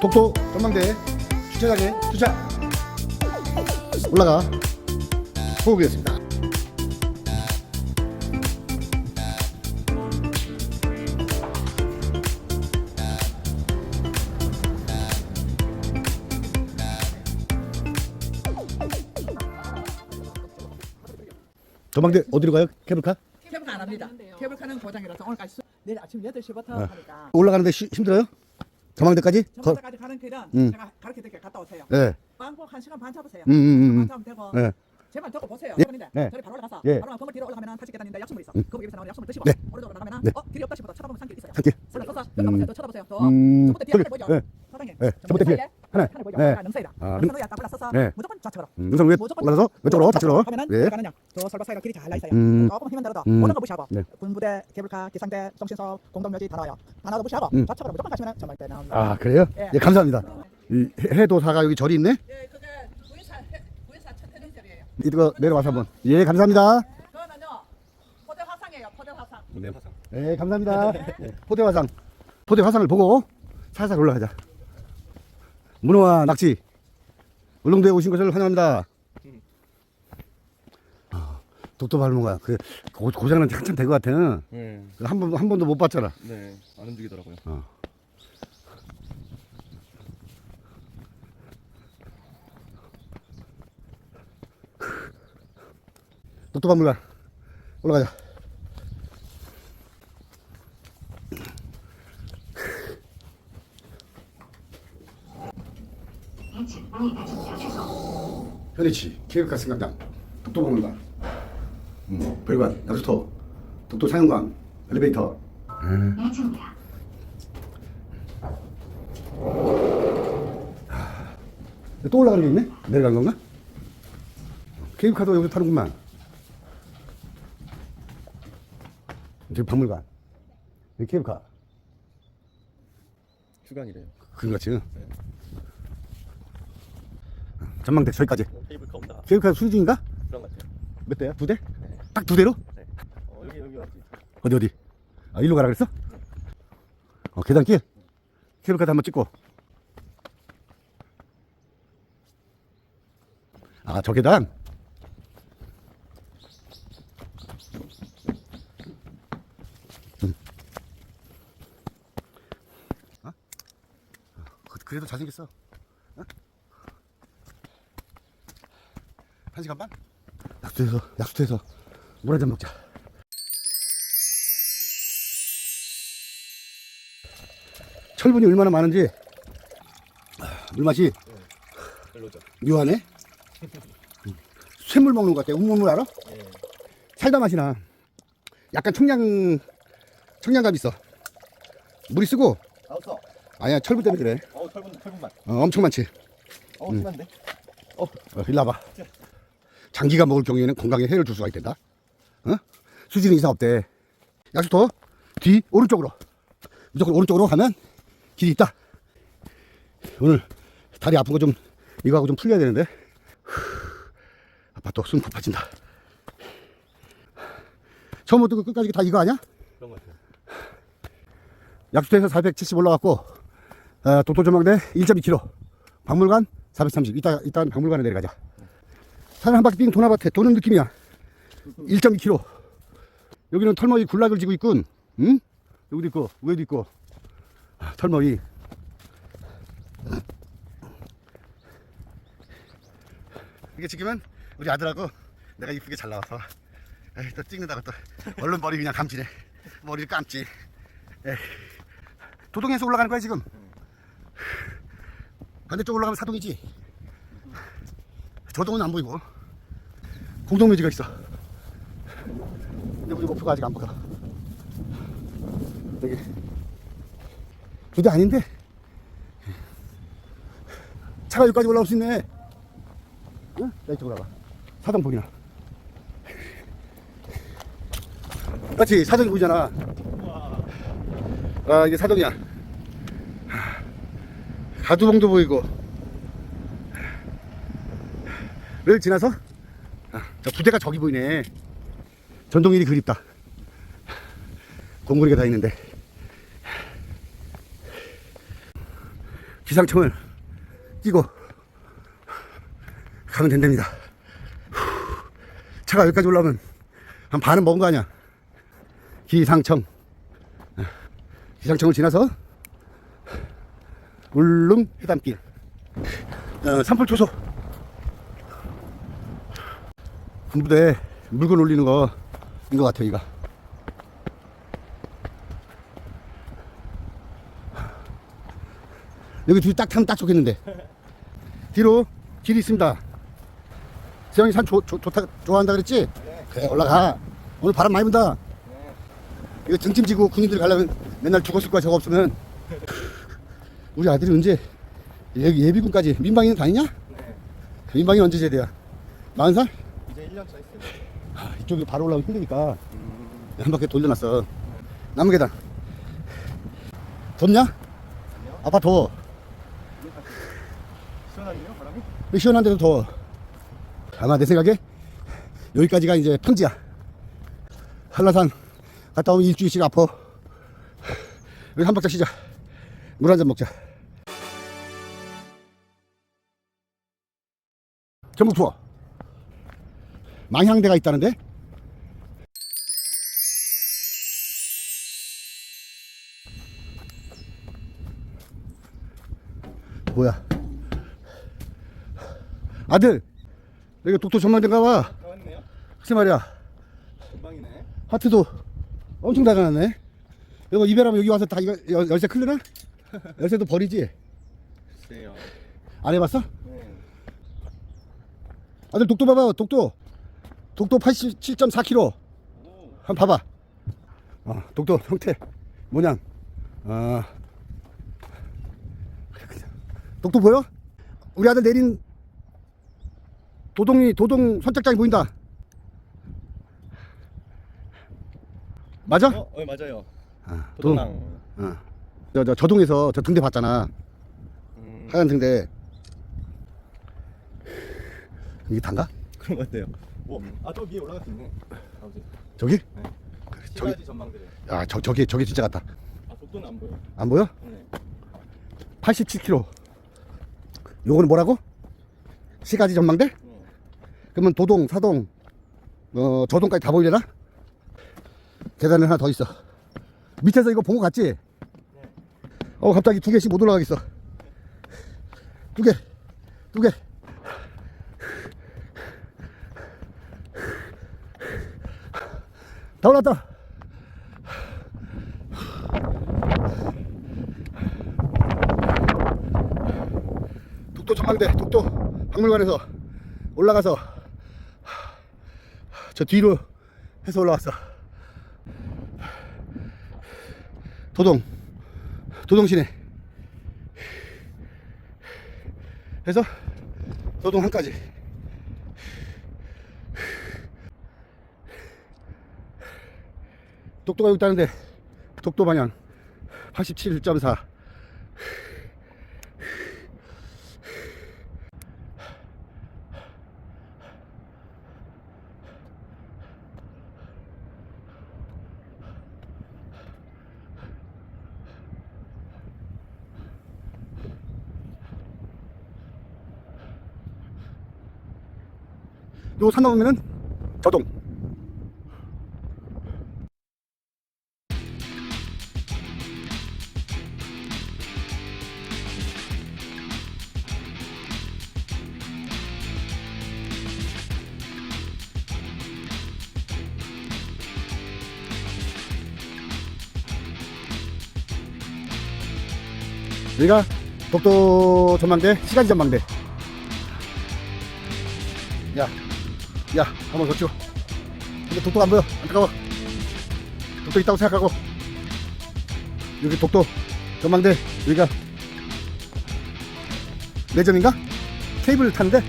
독도 전망대. 주차장에 주차. 올라가. 보겠습니다 전망대 어디로 가요? 케이블카? 케이블카 안 합니다. 케이블카는 고장이라서 오늘까지 수- 내일 아침 8시부터 네. 하니까 올라가는데 쉬- 힘들어요? 전망대까지? 거- 전부터까지 가는 길은 음. 제가 가르쳐 드릴게요. 갔다 오세요. 네. 빵꼭 1시간 반 잡으세요. 음, 음, 음, 음. 반 잡으면 되고 네. 제발 듣고 보세요. 예. 그런데 네. 저리 바로 올라가서 예. 바로 건물 뒤로 올라가면 탈수 계단인데 약수물 있어. 음. 거기 입에서 나오는 약수물 드시고 네. 오른쪽으로 나가면 네. 어 길이 없다 싶어도 쳐다보면 산길 있어요. 산길. 올라서서 음. 쳐다보세요. 또 쳐다보세요. 또 음, 저부터 뒤에 저기, 하늘 보이죠? 네. 사장님. 네, 저부터 뒤에. 하나. 네. 아, 능선이다. 아, 능- 능선으로 딱 올라서서 네. 무조건 좌측으로. 음, 능선 위에 무조건 올라서 왼쪽으로 좌측으로 하면은 네. 가느냐. 저 설바 사이가 길이 잘 나 있어요. 음. 조금 힘은 들어도 음. 오는 거 무시하고 네. 군부대, 케이블카, 기상대, 송신소, 공동묘지 다 나와요. 다 나와도 무시하고 음. 좌측으로 무조건 가시면 전망대 나옵니다. 아 그래요? 예. 예 감사합니다 이 해- 해도사가 여기 절이 있네 예, 그게 구인사 구인사 천태전절이에요. 이거 내려와서 한번 예 감사합니다 그거는요 포대 화상이에요. 포대 화상. 네 감사합니다 예, 포대 화상 포대 화상을 보고 살살 올라가자 문어와 낚시 울릉도에 오신 것을 환영합니다. 아, 독도 발모가. 그 고, 고장난 지 한참 된 것 같아. 네, 한번한 번도 못 봤잖아. 네, 안 움직이더라고요. 독도 박물관 올라가자 현이치 케이블카 승강장 독도 박물관 음, 별관 약수터. 독도 사용관 엘리베이터. 또 올라가는 게 있네? 내려간 건가? 케이블카도 여기서 타는구만. 저기 박물관. 여기 케이블카. 휴관이래요. 그런 거지 전망대 저기까지 케이블카 없다. 케이블카 수리 중인가? 그런 것 같아요. 몇 대야? 두 대? 딱 두 대로? 어, 여기 여기 왔지. 어디 어디? 아 일로 가라 그랬어? 어 계단길 케이블카도 한번 찍고 아 저 계단? 음. 어? 그- 그래도 잘생겼어 어? 한 시간 반? 약수터에서 약수터에서 물 한잔 먹자 철분이 얼마나 많은지 아, 물맛이 별로죠. 묘하네 음. 쇳물 먹는 것 같아 우물물 알아? 예. 살다 맛이 나 약간 청량 청량감 있어 물이 쓰고 아웃서. 아니야 철분 때문에 그래 어, 털분 털분 맛. 어, 엄청 많지 어, 심한데. 어, 어, 일로 와봐 장기가 먹을 경우에는 건강에 해를 줄 수가 있단다. 어? 수질은 이상 없대 약수터 뒤 오른쪽으로. 무조건 오른쪽으로 가면 길이 있다. 오늘 다리 아픈 거 좀 이거 하고 좀 풀려야 되는데. 후, 아빠 또숨 고파진다. 처음부터 끝까지 다 이거 아니야? 그런 것 같아요. 약수터에서 470 올라갔고 어, 독도조망대 1.2km 박물관 430 이따 이따 박물관에 내려가자 산 한 바퀴 삥 도나밭에 도는 느낌이야. 1.2km 여기는 털머위 군락을 지고 있군. 응? 여기도 있고 위에도 있고. 아, 털머위 이게 찍으면 우리 아들하고 내가 이쁘게 잘 나와서 에이, 또 찍는다고 또 얼른 머리 그냥 감지네. 머리를 감지. 에이. 도동에서 올라가는 거야 지금? 반대쪽 올라가면 사동이지? 저동은 안 보이고 공동묘지가 있어. 근데 우리 목표가 아직 안 보여 여기 부대 아닌데? 차가 여기까지 올라올 수 있네. 응? 나 이쪽으로 와봐 사동 보이나. 그렇지 사동이 보이잖아. 아 이게 사동이야. 가두봉도 보이고. 를 지나서 아, 저 부대가 저기 보이네. 전동일이 그립다. 공구리가 다 있는데. 기상청을 끼고 가면 된답니다. 차가 여기까지 올라오면 한 반은 먹은 거 아니야. 기상청. 기상청을 지나서 울릉 해담길. 어, 산불 초소 군부대 물건 올리는 거인 것 같아요 이가 여기 뒤 딱 타면 딱 좋겠는데 뒤로 길이 있습니다 세영이 산 좋, 좋, 좋다, 좋아한다 그랬지? 그래 올라가 오늘 바람 많이 분다 이거 등짐 지고 군인들 가려면 맨날 죽었을 거야 저거 없으면 우리 아들이 언제 예, 예비군까지 민방위는 다니냐? 민방위 언제 제대야? 마흔 살? 이제 1년 차 있어요. 아, 이쪽으로 바로 올라오기 힘드니까. 한 바퀴 돌려놨어. 나무 계단. 덥냐? 아빠 더워. 시원하네요, 바람이? 시원한데도 더워? 아마 내 생각에 여기까지가 이제 평지야. 한라산 갔다 오면 일주일씩 아파 여기 한 박자 쉬자. 물 한 잔 먹자. 전북 투어 망향대가 있다는데 뭐야 아들 여기 독도 전망대인가 봐 나왔네요. 글쎄 말이야 금방이네. 하트도 엄청 다가났네 이거 이별하면 여기 와서 다 이거 열- 열쇠 클르나? 열쇠도 버리지? 글쎄요. 안 해봤어? 네. 아들 독도 봐봐 독도 독도 87.4km 오, 한번 봐봐 어, 독도 형태 모양 아 독도 보여? 우리 아들 내린 도동이 도동 선착장이 보인다 맞아? 어, 어, 맞아요. 아, 도동강. 어. 저, 저 저동에서 저 등대 봤잖아 음, 하얀 등대 이게 단가? 그런 것 같아요. 오, 아, 저 위에 올라갈 수 있네. 아버지. 저기? 네. 저기- 시가지 전망대래. 야 저, 저기 저기 진짜 같다 아, 독도는 안 보여. 안 보여? 네. 87km 요거는 뭐라고? 시가지 전망대? 네. 그러면 도동, 사동, 어, 저동까지 다 보이려나? 계단에 하나 더 있어. 밑에서 이거 본 거 같지? 어, 갑자기 두 개씩 못 올라가겠어. 두 개, 두 개. 다 올랐다. 독도 전망대, 독도 박물관에서 올라가서 저 뒤로 해서 올라왔어. 도동, 도동시내. 해서 도동 한까지. 독도가 여기 있다는데 독도 방향 87.4. 요산 넘으면은 저동. 여기가 독도 전망대, 시가지 전망대. 야, 야, 한번 더 찍어. 근데 독도가 안 보여. 안타까워. 독도 있다고 생각하고. 여기 독도 전망대, 여기가 매점인가? 케이블 타는데